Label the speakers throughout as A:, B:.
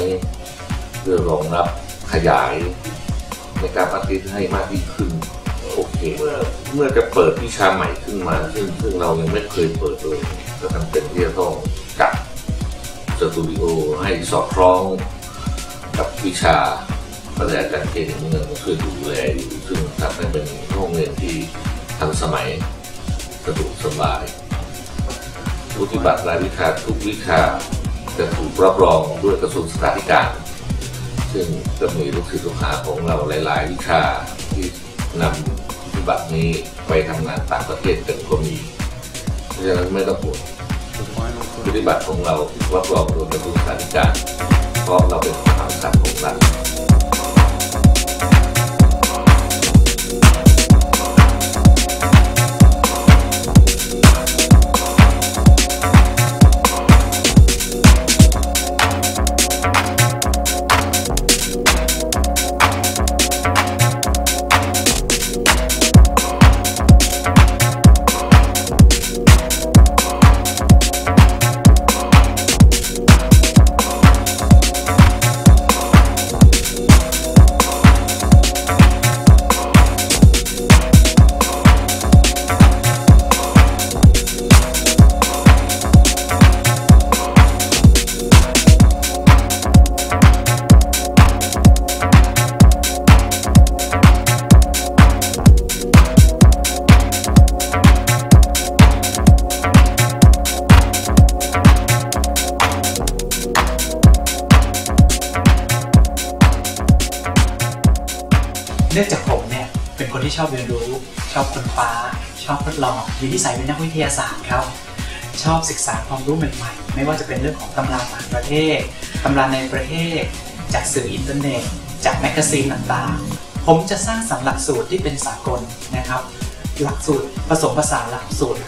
A: มเพื่อรองรับขยายในการปฏิบัติให้มากยิ่งขึ้นโอเคเมื่อเมื่อจะเปิดวิชาใหม่ขึ้นมา ซึ่งซึ่งเรายังไม่เคยเปิดเลยก็จำเป็นที่จะต้องจัดสตูดิโอให้สอดคล้องกับวิชาก็เลยอาจารย์เคนเมืองช่วยดูแลอยู่ซึ่งทำให้เป็นห้องเรียนที่ทันสมัยสะดวกสบายปฏิบัติรายวิชาทุกวิชา จะถูกรับรองด้วยกระทรวงศึกษาธิการ ซึ่งจะมีลูกศิษย์ลูกหาของเราหลาย ๆ วิชาที่นำปฏิบัตินี้ไปทำงานต่างประเทศกันก็มีเพราะฉะนั้นไม่ต้องห่วงปฏิบัติของเรารับรองโดยกระทรวงสาธารณสุขเพราะเราเป็นความสัตย์ของรัฐ
B: ชอบทดลองมีนิสัยเป็นนักวิทยาศาสตร์ครับ ชอบศึกษาความรู้ใหม่ๆ ไม่ว่าจะเป็นเรื่องของตำราต่างประเทศตำราในประเทศ จากสื่ออินเทอร์เน็ต จากแมกกาซีนต่างๆ ผมจะสร้างสรรค์หลักสูตรที่เป็นสากลนะครับ หลักสูตรผสมผสานหลักสูตร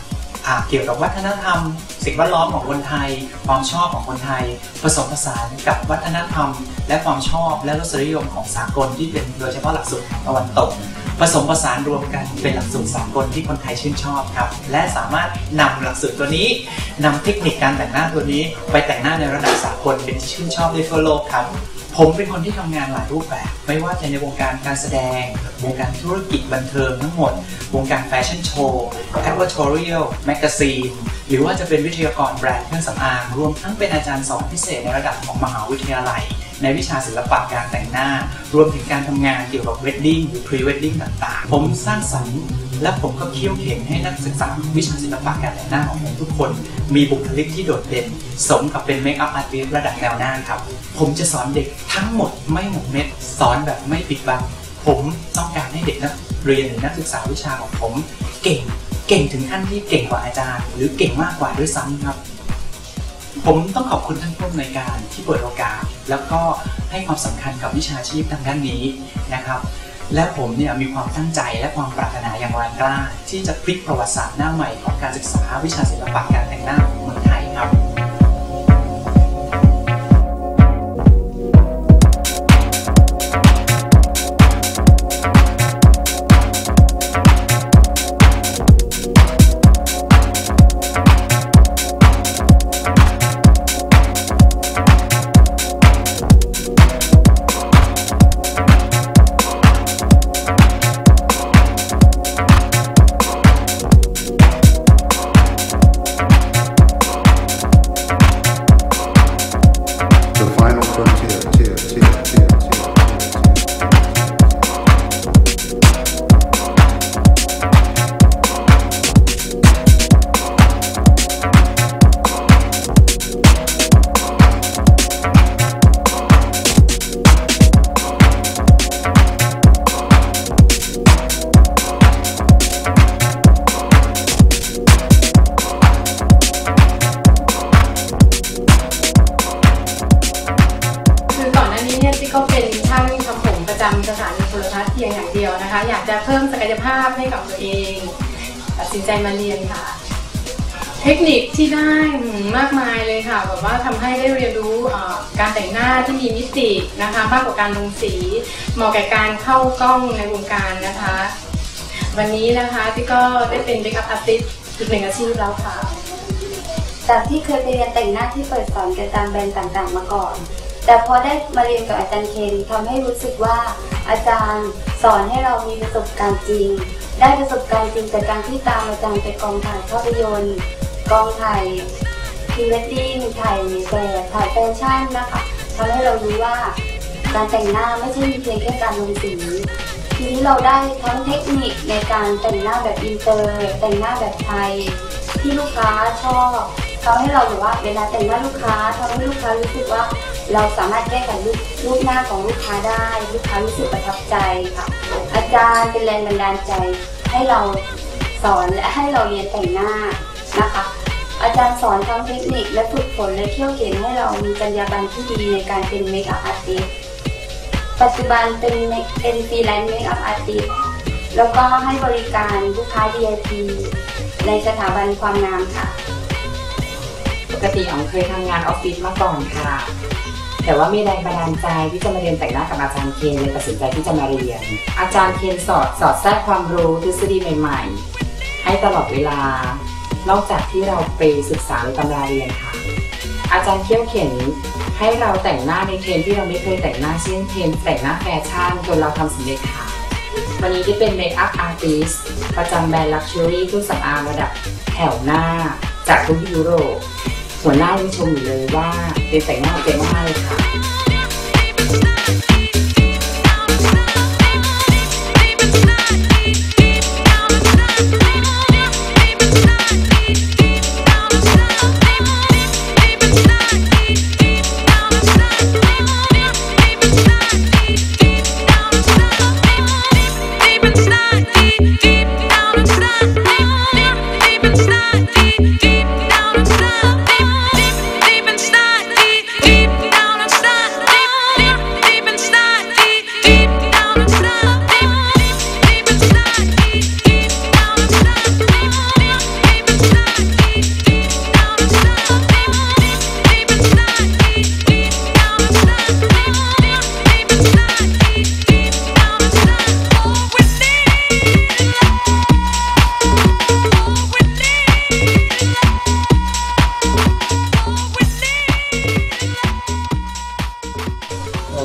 B: เกี่ยวกับวัฒนธรรม สิ่งแวดล้อมของคนไทย ความชอบของคนไทย ผสมผสานกับวัฒนธรรม และความชอบและรสนิยมของสากลที่เป็นโดยเฉพาะหลักสูตรตะวันตก ผสมผสานรวมกันเป็นหลักสูตรสากลที่คนไทยชื่นชอบครับ และสามารถนำหลักสูตรตัวนี้นำเทคนิคการแต่งหน้าตัวนี้ ไปแต่งหน้าในระดับสากลเป็นที่ชื่นชอบได้ทั่วโลกครับผมเป็นคนที่ทำงานหลายรูปแบบ ไม่ว่าจะในวงการการแสดง วงการธุรกิจบันเทิงทั้งหมด วงการแฟชั่นโชว์ advertorial แมกกาซีนหรือว่าจะเป็นวิทยากรแบรนด์เครื่องสำอาง รวมทั้งเป็นอาจารย์สอนพิเศษในระดับของมหาวิทยาลัย ในวิชาศิลปะการแต่งหน้า รวมถึงการทำงานเกี่ยวกับเวดดิ้งหรือพรีเวดดิ้งต่างๆ ผมสร้างสรรค์และผมก็เคี่ยวเข็นให้นักศึกษาวิชาศิลปะการแต่งหน้าของผมทุกคน มีบุคลิกที่โดดเด่น สมกับเป็นเมคอัพอาร์ติสระดับแนวหน้าครับ ผมจะสอนเด็กทั้งหมดไม่หมกเม็ด สอนแบบไม่ปิดบังผมต้องการให้เด็กนักเรียนหรือนักศึกษาวิชาของผม เก่งเก่งถึงขั้นที่เก่งกว่าอาจารย์ หรือเก่งมากกว่าด้วยซ้ำครับ ผมต้องขอบคุณท่านผู้อำนวยการที่เปิดโอกาส แล้วก็ให้ความสำคัญกับวิชาชีพทางด้านนี้นะครับ และผมเนี่ยมีความตั้งใจและความปรารถนาอย่างแรงกล้า ที่จะพลิกประวัติศาสตร์หน้าใหม่ของการศึกษาวิชาศิลปะการแต่งหน้าของเมืองไทยครับ
C: มาเรียนค่ะ เทคนิคที่ได้มากมายเลยค่ะแบบว่าทำให้ได้เรียนรู้การแต่งหน้าที่มีมิตินะคะ มากกว่าการลงสีเหมาะกับการเข้ากล้องในวงการนะคะ วันนี้นะคะที่ก็ได้เป็นเมคอัพอาร์ติสต์อีกหนึ่งอาชีพแล้วค่ะ
D: จากที่เคยไปเรียนแต่งหน้าที่เปิดสอนกันตามแบรนด์ต่างๆ มาก่อน แต่พอได้มาเรียนกับอาจารย์เคนทำให้รู้สึกว่าอาจารย์สอนให้เรามีประสบการณ์จริง ได้ประสบการณ์จริงจากการที่ตามอาจารย์ไปกองถ่ายภาพยนตร์กองถ่ายพรีเวดดิ้งถ่ายแบบถ่ายแฟชั่นนะคะทำให้เรารู้ว่าการแต่งหน้าไม่ใช่เพียงแค่การลงสีทีนี้เราได้ทั้งเทคนิคในการแต่งหน้าแบบอินเตอร์ แต่งหน้าแบบไทย ที่ลูกค้าชอบทำให้เราแบบว่าเวลาแต่งหน้าลูกค้าทำให้ลูกค้ารู้สึกว่า เราสามารถแก้ไขรูปหน้าของลูกค้าได้ ลูกค้ารู้สึกประทับใจค่ะ อาจารย์เป็นแรงบันดาลใจ ให้เราสอนและให้เราเรียนแต่งหน้านะคะ อาจารย์สอนทั้งเทคนิคและฝึกฝนและเที่ยวเขียนให้เรามีจรรยาบรรณที่ดีในการเป็นเมคอัพอาร์ติสปัจจุบันเป็นเป็นฟรีแลนซ์เมคอัพอาร์ติสแล้วก็ให้บริการลูกค้า VIP ในสถาบันความงามค่ะ
E: ปกติอ๋องเคยทำงานออฟฟิศมาก่อนค่ะ แต่ว่ามีแรงบันดาลใจที่จะมาเรียนแต่งหน้ากับอาจารย์เคนเลยตัดสินใจที่จะมาเรียน อาจารย์เคนสอนสอดแทรกความรู้ทฤษฎีใหม่ๆ ให้ตลอดเวลา นอกจากที่เราไปศึกษาในตำราเรียนค่ะ อาจารย์เขี้ยวเข็นให้เราแต่งหน้าในเทรนที่เราไม่เคยแต่งหน้าเช่นเทรนแต่งหน้าแฟชั่นจนเราทำสำเร็จค่ะ วันนี้ได้เป็นเมคอัพอาร์ติสประจำแบรนด์ลักชัวรี่เครื่องสำอางระดับแถวหน้าจากทุกยุโรปหัวหน้ายังชมอยู่เลยว่า เป็นแต่งหน้าเก่งมากๆเลยค่ะ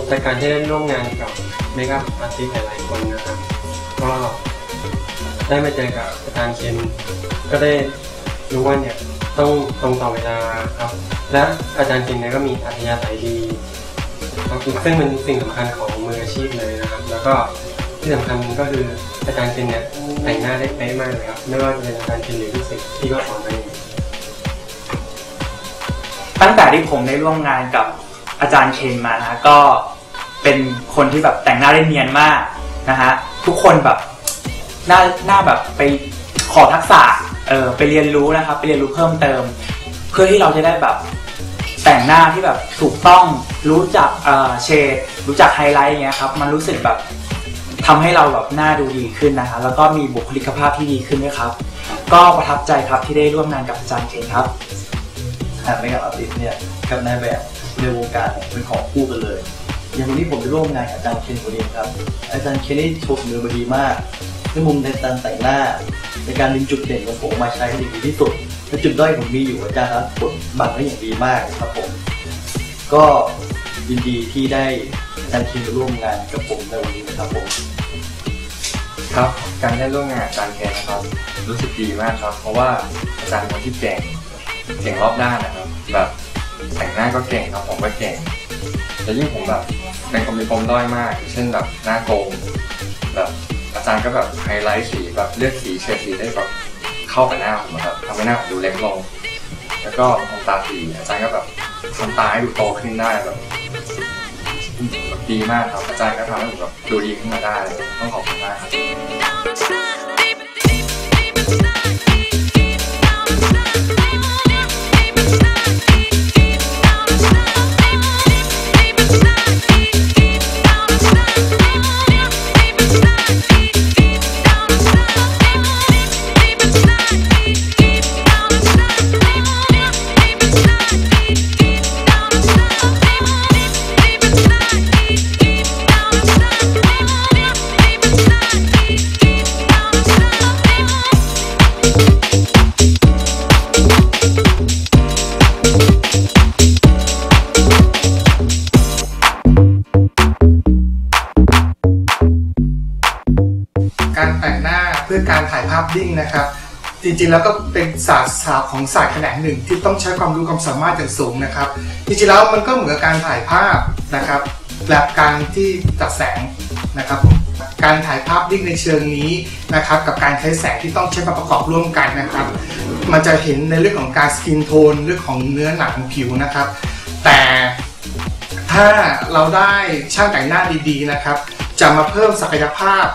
F: จากการที่ได้ร่วมงานกับเมคอัพอาร์ติสหลายๆคนนะครับ ก็ได้มาเจอกับอาจารย์เคนก็ได้รู้ว่าเนี่ยต้องตรงต่อเวลาครับ และอาจารย์เคนเนี่ยก็มีอัธยาศัยดีครับซึ่งเป็นสิ่งสำคัญของมืออาชีพเลยนะครับ แล้วก็ที่สำคัญก็คืออาจารย์เคนเนี่ยแต่งหน้าได้เป๊ะมากเลยครับไม่ว่าจะเป็นอาจารย์เคนหรือลูกศิษย์ที่ก็สอนมาเอง
B: ตั้งแต่ที่ผมได้ร่วมงานกับ อาจารย์เคนมานะฮะก็เป็นคนที่แบบแต่งหน้าได้เนียนมากนะฮะทุกคนแบบหน้าหน้าแบบไปขอทักษะเออไปเรียนรู้นะครับไปเรียนรู้เพิ่มเติม เพื่อที่เราจะได้แบบแต่งหน้าที่แบบถูกต้องรู้จักเออเชดรู้จักไฮไลท์อย่างเงี้ยครับมันรู้สึกแบบทำให้เราแบบหน้าดูดีขึ้นนะคะแล้วก็มีบุคลิกภาพที่ดีขึ้นด้วยครับ ก็ประทับใจครับที่ได้ร่วมงานกับอาจารย์เคนครับ
G: หากไม่กับอาร์ติสต์เนี่ยกับนายแบบในวงการเนี่ยเป็นของคู่กันเลย อย่างวันนี้ผมได้ร่วมงานกับอาจารย์เคนโคเดีครับ อาจารย์เคนนี่โชว์มือมาดีมากในมุมในการแต่งหน้า ในการดึงจุดเด่นของผมมาใช้ให้ดีที่สุดและจุดด้อยผมมีอยู่อาจารย์ครับกดบังไว้อย่างดีมากครับผม ก็ยินดีที่ได้อาจารย์เคนร่วมงานกับผมในวันนี้นะครับผม
H: ครับการได้ร่วมงานอาจารย์แคนนะครับ รู้สึกดีมากครับ เพราะว่าอาจารย์เป็นคนที่เก่ง เก่งรอบด้านนะครับแบบแต่งหน้าก็เก่งครับผมก็เก่งแต่ยิ่งผมแบบเป็นคนมีปมด้อยมาก เช่นแบบหน้าโกงแบบอาจารย์ก็แบบไฮไลท์สีแบบเลือกสีเฉดสีได้แบบเข้ากับหน้าผมครับทำให้หน้าผมดูเล็กลง แล้วก็ทำตาสีอาจารย์ก็แบบทำตาให้ดูโตขึ้นได้แบบแบบดีมากครับอาจารย์ก็ทำให้ผมแบบดูดีขึ้นมาได้ ต้องขอบคุณมาก
I: ดิ้งนะครับ จริงๆแล้วก็เป็นศาสตร์ศาสตร์ของศาสตร์แขนงหนึ่งที่ต้องใช้ความรู้ความสามารถอย่างสูงนะครับ จริงๆแล้วมันก็เหมือนกับการถ่ายภาพนะครับและการที่จัดแสงนะครับผมการถ่ายภาพดิ้งในเชิงนี้นะครับ กับการใช้แสงที่ต้องใช้มาประกอบร่วมกันนะครับ มันจะเห็นในเรื่องของการสกินโทนเรื่องของเนื้อหนังผิวนะครับ แต่ถ้าเราได้ช่างแต่งหน้าดีๆนะครับ จะมาเพิ่มศักยภาพ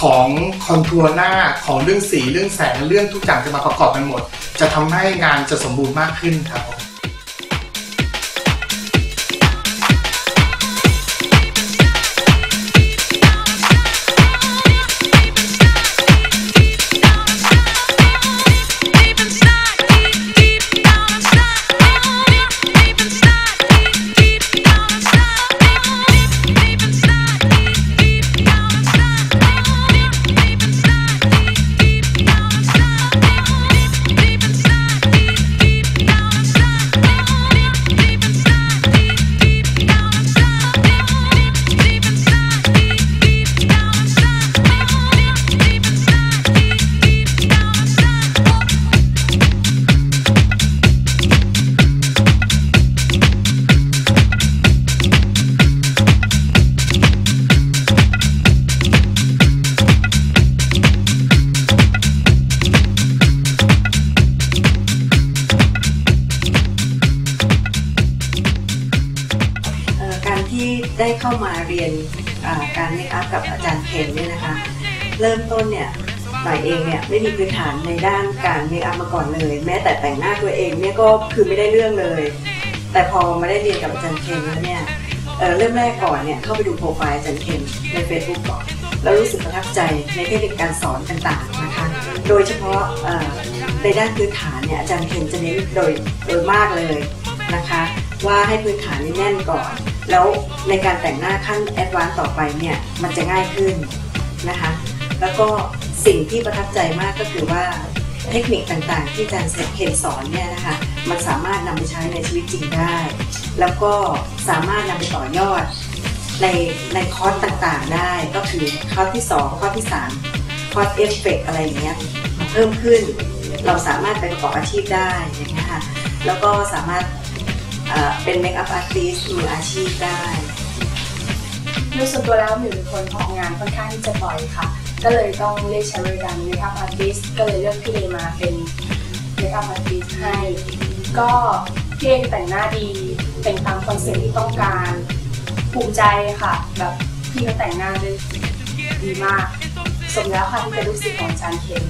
I: ของคอนทัวร์หน้าของเรื่องสีเรื่องแสงเรื่องทุกอย่างจะมาประกอบกันหมด จะทำให้งานจะสมบูรณ์มากขึ้นครับผม
J: ที่ได้เข้ามาเรียนการเมคอัพกับอาจารย์เคนเนี่ยนะคะ เริ่มต้นเนี่ยหน่อยเองเนี่ยไม่มีพื้นฐานในด้านการเมคอัพมาก่อนเลย แม้แต่แต่งหน้าตัวเองเนี่ยก็คือไม่ได้เรื่องเลย แต่พอมาได้เรียนกับอาจารย์เคนแล้วเนี่ยเเริ่มแรกก่อนเนี่ยเข้าไปดูโปรไฟล์อาจารย์เคนใน Facebook ก่อนแล้วรู้สึกประทับใจในเทคนิคการสอนต่างๆนะคะ โดยเฉพาะในด้านพื้นฐานเนี่ยอาจารย์เคนจะเน้นโดยโดยมากเลยนะคะ ว่าให้พื้นฐานนี่แน่นก่อน แล้วในการแต่งหน้าขั้นแอดวานซ์ต่อไปเนี่ยมันจะง่ายขึ้นนะคะ แล้วก็สิ่งที่ประทับใจมากก็คือว่าเทคนิคต่างๆ ที่อาจารย์เคนสอนเนี่ยนะคะ มันสามารถนำไปใช้ในชีวิตจริงได้ แล้วก็สามารถนำไปต่อยอดในในคอร์สต่างๆได้ ก็คือคอร์สที่ 2 คอร์สที่ 3 คอร์สเอฟเฟกอะไรอย่างเงี้ยเพิ่มขึ้นเราสามารถไปประกอบอาชีพได้อย่างเงี้ยค่ะแล้วก็สามารถ เป็นเมคอัพอาร์ติสต์มืออาชีพได้
K: โดยส่วนตัวแล้วมิวเป็นคนออกงานค่อนข้างที่จะบ่อยค่ะ ก็เลยต้องเรียกใช้บริการเมคอัพอาร์ติสก็เลยเลือกพี่เอมาเป็นเมคอัพอาร์ติสให้ ก็พี่เอแต่งหน้าดีแต่งตามคอนเซ็ปต์ที่ต้องการภูมิใจค่ะ แบบพี่เขาแต่งหน้าได้ดีมาก สมแล้วค่ะที่เป็นลูกศิษย์ของอาจารย์เคน